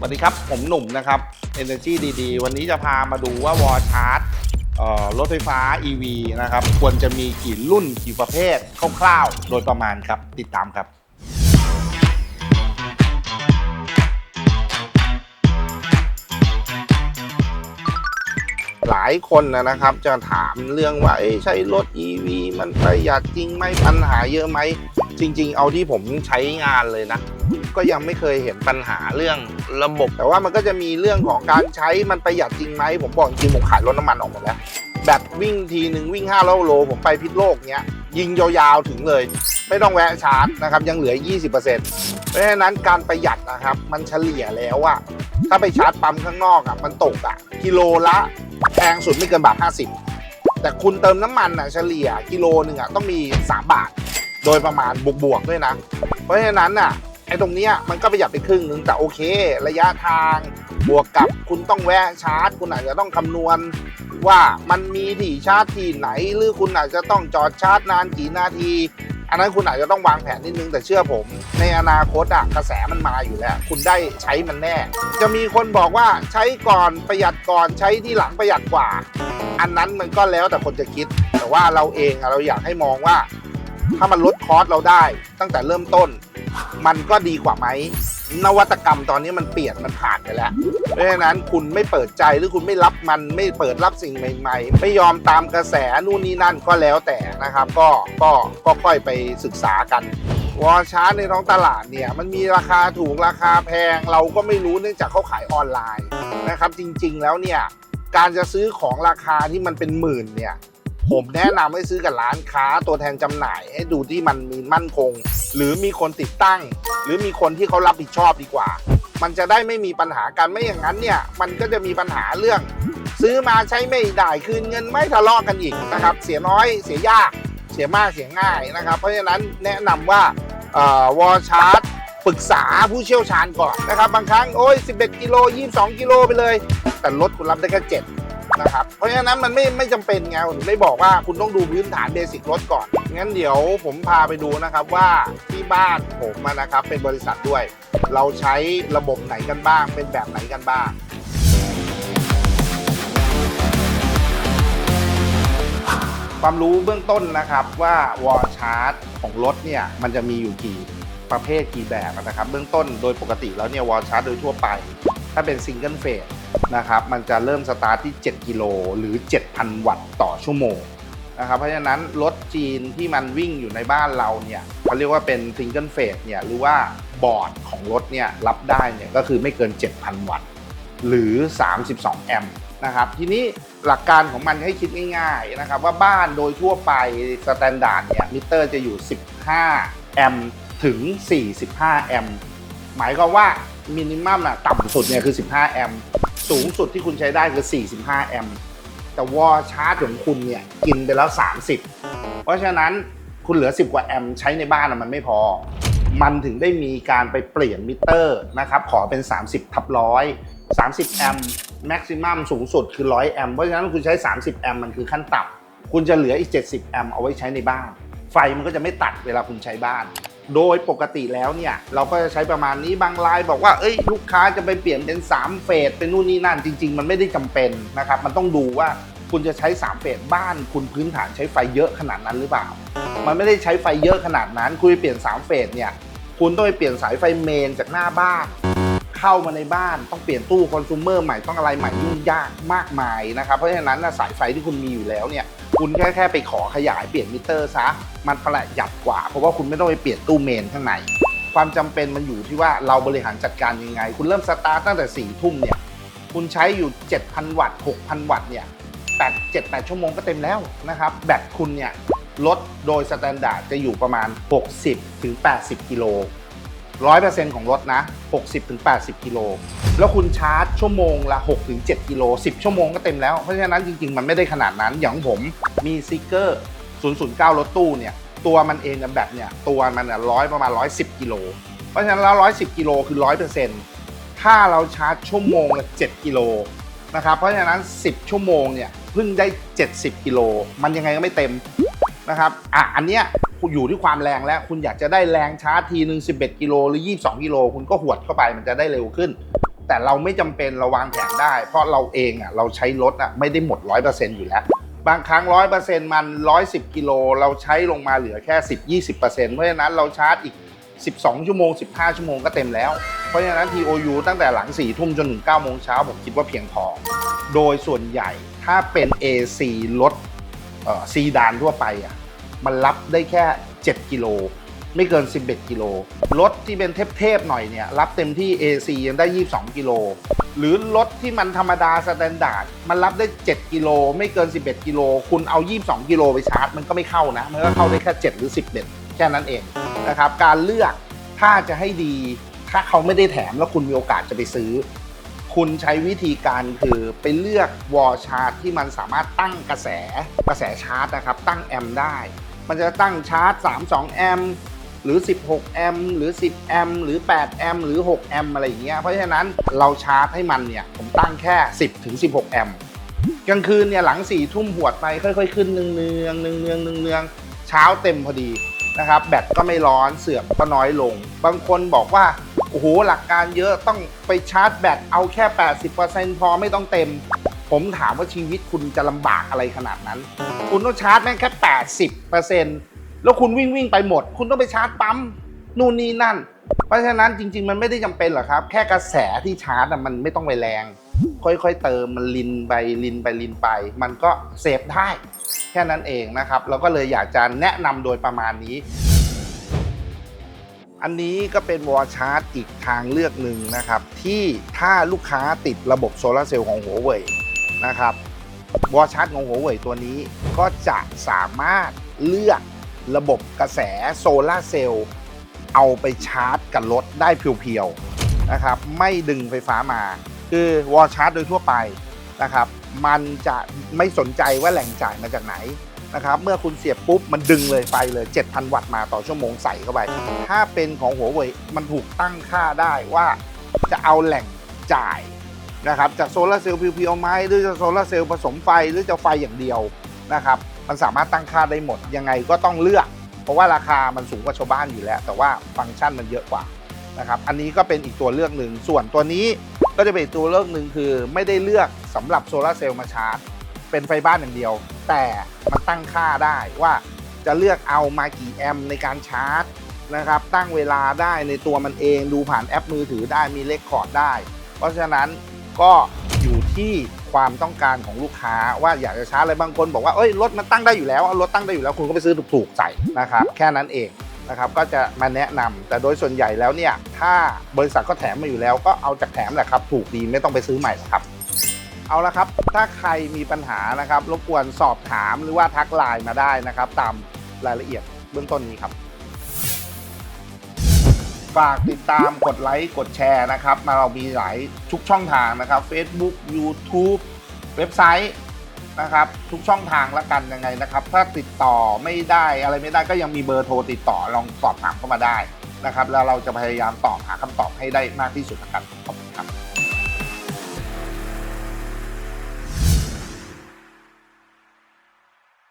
สวัสดีครับ ผมหนุ่มนะครับ Energy ดีๆ วันนี้จะพามาดูว่าวอลชาร์จรถไฟฟ้า EV นะครับ ควรจะมีกี่รุ่นกี่ประเภทคร่าวๆ โดยประมาณครับ ติดตามครับหลายคนนะครับจะถามเรื่องว่าใช้รถ EV มันประหยัดจริงไหมปัญหาเยอะไหม จริง ๆ เอาที่ผมใช้งานเลยนะ ก็ยังไม่เคยเห็นปัญหาเรื่อง ระบบ แต่ว่ามันก็จะมีเรื่องของการใช้มันประหยัดจริงไหมผมบอกจริงผมขายรถน้ำมันออกหมดแล้วแบบวิ่งทีหนึ่งวิ่ง5โลโลผมไปพิษโลกเนี้ยยิงยาวๆถึงเลย ไม่ต้องแวะชาร์จนะครับยังเหลือ 20%เพราะฉะนั้นการประหยัดนะครับ มันเฉลี่ยแล้วอะถ้าไปชาร์จปั๊มข้างนอกอะมันตกอะกิโลละแพงสุดไม่เกินบาท50 แต่คุณเติมน้ำมันอะเฉลี่ยกิโลหนึ่งอะต้องมี 3 บาท โดยประมาณบวกๆด้วยนะ เพราะฉะนั้นน่ะ ไอ้ตรงเนี้ยมันก็ประหยัดไปครึ่งนึงแต่โอเค ระยะทางบวกกับคุณต้องแวะชาร์จ คุณอาจจะต้องคำนวณว่ามันมีที่ชาร์จที่ไหน หรือคุณอาจจะต้องจอดชาร์จนานกี่นาที อันนั้นคุณอาจจะต้องวางแผนนิดนึงแต่เชื่อผม ในอนาคตอะกระแสมันมาอยู่แล้ว คุณได้ใช้มันแน่ จะมีคนบอกว่าใช้ก่อนประหยัดก่อนใช้ที่หลังประหยัดกว่า อันนั้นมันก็แล้วแต่คนจะคิด แต่ว่าเราเองอะเราอยากให้มองว่า ถ้ามันลดคอสเราได้ตั้งแต่เริ่มต้น มันก็ดีกว่าไหมนวัตกรรมตอนนี้มันเปลี่ยนมันผ่านไปแล้ว เพราะฉะนั้นคุณไม่เปิดใจหรือคุณไม่รับมันไม่เปิดรับสิ่งใหม่ ๆ ไม่ยอมตามกระแสนู่นนี่นั่นก็แล้วแต่นะครับ ก็ก็ก็ค่อยไปศึกษากันวอลชาร์ในท้องตลาดเนี่ยมันมีราคาถูกราคาแพง เราก็ไม่รู้เนื่องจากเขาขายออนไลน์นะครับ จริงๆแล้วเนี่ยการจะซื้อของราคาที่มันเป็นหมื่นเนี่ย ผมแนะนำให้ซื้อกับร้านค้าตัวแทนจำหน่าย ให้ดูที่มันมีมั่นคง หรือมีคนติดตั้ง หรือมีคนที่เขารับผิดชอบดีกว่า มันจะได้ไม่มีปัญหากันไม่อย่างนั้นเนี่ยมันก็จะมีปัญหาเรื่อง ซื้อมาใช้ไม่ได้คืนเงินไม่ทะเลาะกันอีกนะครับ เสียน้อยเสียยาก เสียมากเสียง่ายนะครับ เพราะฉะนั้นแนะนำว่าวอลชาร์จปรึกษาผู้เชี่ยวชาญก่อนนะครับ บางครั้งโอ้ย 11 กิโล 22 กิโลไปเลย แต่รถคุณรับได้แค่7 นะครับ เพราะฉะนั้นมันไม่ไม่จำเป็นไงผมไม่บอกว่าคุณต้องดูพื้นฐานเบสิกรถก่อน งั้นเดี๋ยวผมพาไปดูนะครับว่าที่บ้านผมอะนะครับเป็นบริษัทด้วย เราใช้ระบบไหนกันบ้าง เป็นแบบไหนกันบ้าง ความรู้เบื้องต้นนะครับว่าวอลชาร์จของรถเนี่ยมันจะมีอยู่กี่ประเภทกี่แบบนะครับ เบื้องต้นโดยปกติแล้วเนี่ยวอลชาร์จโดยทั่วไป ถ้าเป็นซิงเกิลเฟสนะครับมันจะเริ่มสตาร์ทที่ 7 กิโลหรือ 7,000 วัตต์ต่อชั่วโมงนะครับเพราะฉะนั้นรถจีนที่มันวิ่งอยู่ในบ้านเราเนี่ยเขาเรียกว่าเป็นซิงเกิลเฟสเนี่ยหรือว่าบอร์ดของรถเนี่ยรับได้เนี่ยก็คือไม่เกิน 7,000 วัตต์หรือ 32 แอมป์นะครับทีนี้หลักการของมันให้คิดง่ายๆนะครับว่าบ้านโดยทั่วไปสแตนดาร์ดเนี่ยมิเตอร์จะอยู่ 15 แอมป์ถึง 45 แอมป์หมายความว่า มินิมัมอะต่ำสุดเนี่ยคือ 15 แอมป์สูงสุดที่คุณใช้ได้คือ 45 แอมป์แต่วอชาร์จของคุณเนี่ยกินไปแล้ว 30 เพราะฉะนั้นคุณเหลือ 10 กว่าแอมป์ใช้ในบ้านมันไม่พอ มันถึงได้มีการไปเปลี่ยนมิเตอร์นะครับขอเป็น 30 ทับร้อย30 แอมป์แม็กซิมัมสูงสุดคือ 100 แอมป์เพราะฉะนั้นคุณใช้ 30 แอมป์มันคือขั้นต่ำคุณจะเหลืออีก 70 แอมป์เอาไว้ใช้ในบ้าน ไฟมันก็จะไม่ตัดเวลาคุณใช้บ้าน โดยปกติแล้วเนี่ย เราก็จะใช้ประมาณนี้บางรายบอกว่า เอ้ยลูกค้าจะไปเปลี่ยนเป็น 3 เฟสเป็นนู่นนี่นั่นจริง ๆ มันไม่ได้จำเป็นนะครับ มันต้องดูว่าคุณจะใช้ 3 เฟสบ้าน คุณพื้นฐานใช้ไฟเยอะขนาดนั้นหรือเปล่า มันไม่ได้ใช้ไฟเยอะขนาดนั้น คุณไปเปลี่ยน 3 เฟสเนี่ย คุณต้องไปเปลี่ยนสายไฟเมนจากหน้าบ้าน เข้ามาในบ้านต้องเปลี่ยนตู้คอน sumer ใหม่ต้องอะไรใหม่ยุ่งยากมากมายนะครับ เพราะฉะนั้นน่ะสายไฟที่คุณมีอยู่แล้วเนี่ยคุณแค่แค่ไปขอขยายเปลี่ยนมิเตอร์ซะมันประหยัดกว่า เพราะว่าคุณไม่ต้องไปเปลี่ยนตู้เมนข้างในความจำเป็นมันอยู่ที่ว่าเราบริหารจัดการยังไง คุณเริ่มสตาร์ตตั้งแต่4ี่ทุ่มเนี่ยคุณใช้อยู่ 7,000 วัตต์ 6,000 วัตต์เนี่ยแปดเจ็ดแปดชั่วโมงก็เต็มแล้วนะครับ แบตคุณเนี่ยลดโดยสแตนดาร์ดจะอยู่ประมาณ 60ถึง80 กิโล ร้อยเปอร์เซ็นต์ของรถนะ 60ถึง80 กิโล แล้วคุณชาร์จชั่วโมงละ6ถึง7กิโล 10 ชั่วโมงก็เต็มแล้ว เพราะฉะนั้นจริง ๆ มันไม่ได้ขนาดนั้น อย่างผมมีซิกเกอร์ 009 รถตู้เนี่ย ตัวมันเองกับแบบเนี่ย ตัวมันอะร้อยประมาณ 110 กิโล เพราะฉะนั้นแล้ว 110 กิโลคือ 100%ถ้าเราชาร์จชั่วโมงละ 7 กิโลนะครับ เพราะฉะนั้น 10 ชั่วโมงเนี่ยเพิ่งได้ 70 กิโล มันยังไงก็ไม่เต็มนะครับ อะ อันเนี้ย อยู่ที่ความแรงแล้ว คุณอยากจะได้แรงชาร์จทีหนึ่ง11 กิโลหรือ 22 กิโล คุณก็หวดเข้าไปมันจะได้เร็วขึ้น แต่เราไม่จำเป็นเราวางแผนได้ เพราะเราเองอะเราใช้รถอะไม่ได้หมด 100%อยู่แล้ว บางครั้ง 100%มัน 110 กิโล เราใช้ลงมาเหลือแค่ 10-20%เพราะฉะนั้นเราชาร์จอีก 12 ชั่วโมง 15 ชั่วโมงก็เต็มแล้ว เพราะฉะนั้น TOU ตั้งแต่หลัง 4 ทุ่มจนถึง 9 โมงเช้าผมคิดว่าเพียงพอ โดยส่วนใหญ่ถ้าเป็น AC รถเอ่อซีดานทั่วไปอะ มันรับได้แค่ 7 กิโล ไม่เกิน 11 กิโล รถที่เป็นเทพๆหน่อยเนี่ย รับเต็มที่ AC ยังได้ 22 กิโล หรือรถที่มันธรรมดาสแตนดาร์ดมันรับได้ 7 กิโล ไม่เกิน 11 กิโล คุณเอา 22 กิโลไปชาร์จ มันก็ไม่เข้านะ มันก็เข้าได้แค่ 7 หรือ 11 แค่นั้นเองนะครับ การเลือกถ้าจะให้ดี ถ้าเขาไม่ได้แถมแล้วคุณมีโอกาสจะไปซื้อ คุณใช้วิธีการคือไปเลือกวอลชาร์จที่มันสามารถตั้งกระแสกระแสชาร์จนะครับ ตั้งแอมได้ มันจะตั้งชาร์จ 32 แอมป์หรือ 16 แอมป์หรือ 10 แอมป์หรือ 8 แอมป์หรือ 6 แอมป์อะไรอย่างเงี้ยเพราะฉะนั้นเราชาร์จให้มันเนี่ย ผมตั้งแค่ 10 ถึง 16 แอมป์กลางคืนเนี่ยหลัง 4 ทุ่มหวดไปค่อยๆ ขึ้นเนืองเนืองๆเนืองเนืองๆเนืองเนืองๆเช้าเต็มพอดีนะครับแบตก็ไม่ร้อนเสื่อมก็น้อยลง บางคนบอกว่า โอ้โห หลักการเยอะต้องไปชาร์จแบตเอาแค่ 80%พอไม่ต้องเต็ม ผมถามว่าชีวิตคุณจะลำบากอะไรขนาดนั้น คุณต้องชาร์จแม่งแค่80%แล้วคุณวิ่งวิ่งไปหมด คุณต้องไปชาร์จปั๊มนู่นนี่นั่น เพราะฉะนั้นจริง ๆ มันไม่ได้จำเป็นหรอกครับ แค่กระแสที่ชาร์จอะมันไม่ต้องไปแรง ค่อยๆเติมมันลินไปลินไปลินไป มันก็เซฟได้แค่นั้นเองนะครับเราก็เลยอยากจะแนะนำโดยประมาณนี้ อันนี้ก็เป็นวอลชาร์จอีกทางเลือกหนึ่งนะครับ ที่ถ้าลูกค้าติดระบบโซลาร์เซลล์ของหัวเว่ย นะครับวอชาร์จของหัวเว่ยตัวนี้ก็จะสามารถเลือกระบบกระแสโซลาร์เซลล์เอาไปชาร์จกับรถได้เพียวๆนะครับไม่ดึงไฟฟ้ามา คือวอชาร์จโดยทั่วไปนะครับมันจะไม่สนใจว่าแหล่งจ่ายมาจากไหนนะครับเมื่อคุณเสียบปุ๊บ มันดึงเลยไปเลย 7,000 วัตต์มาต่อชั่วโมงใส่เข้าไป ถ้าเป็นของหัวเว่ยมันถูกตั้งค่าได้ว่าจะเอาแหล่งจ่าย นะครับจากโซลาร์เซลล์เพียวๆไหมหรือจะโซลาร์เซลล์ผสมไฟหรือจะไฟอย่างเดียวนะครับมันสามารถตั้งค่าได้หมด ยังไงก็ต้องเลือก เพราะว่าราคามันสูงกว่าชาวบ้านอยู่แล้ว แต่ว่าฟังก์ชันมันเยอะกว่านะครับอันนี้ก็เป็นอีกตัวเลือกหนึ่งส่วนตัวนี้ก็จะเป็นตัวเลือกหนึ่งคือไม่ได้เลือกสำหรับโซลาร์เซลล์มาชาร์จเป็นไฟบ้านอย่างเดียว แต่มันตั้งค่าได้ว่าจะเลือกเอามากี่แอมในการชาร์จนะครับตั้งเวลาได้ในตัวมันเองดูผ่านแอปมือถือได้มีเลคคอร์ดได้ เพราะฉะนั้น ก็อยู่ที่ความต้องการของลูกค้าว่าอยากจะชาร์จอะไรบางคนบอกว่าเอ้ยรถมันตั้งได้อยู่แล้วเอารถตั้งได้อยู่แล้วคุณก็ไปซื้อถูกๆใส่นะครับแค่นั้นเองนะครับก็จะมาแนะนำแต่โดยส่วนใหญ่แล้วเนี่ยถ้าบริษัทก็แถมมาอยู่แล้วก็เอาจากแถมแหละครับถูกดีไม่ต้องไปซื้อใหม่หรอกครับเอาละครับ ถ้าใครมีปัญหานะครับ รบกวนสอบถามหรือว่าทักไลน์มาได้นะครับ ตามรายละเอียดเบื้องต้นนี้ครับ ฝากติดตามกดไลค์กดแชร์นะครับ มาเรามีหลายทุกช่องทางนะครับ Facebook YouTube เว็บไซต์นะครับ ทุกช่องทางละกันยังไงนะครับ ถ้าติดต่อไม่ได้อะไรไม่ได้ก็ยังมีเบอร์โทรติดต่อลองสอบถามเข้ามาได้นะครับ แล้วเราจะพยายามตอบหาคำตอบให้ได้มากที่สุดนะครับขอบ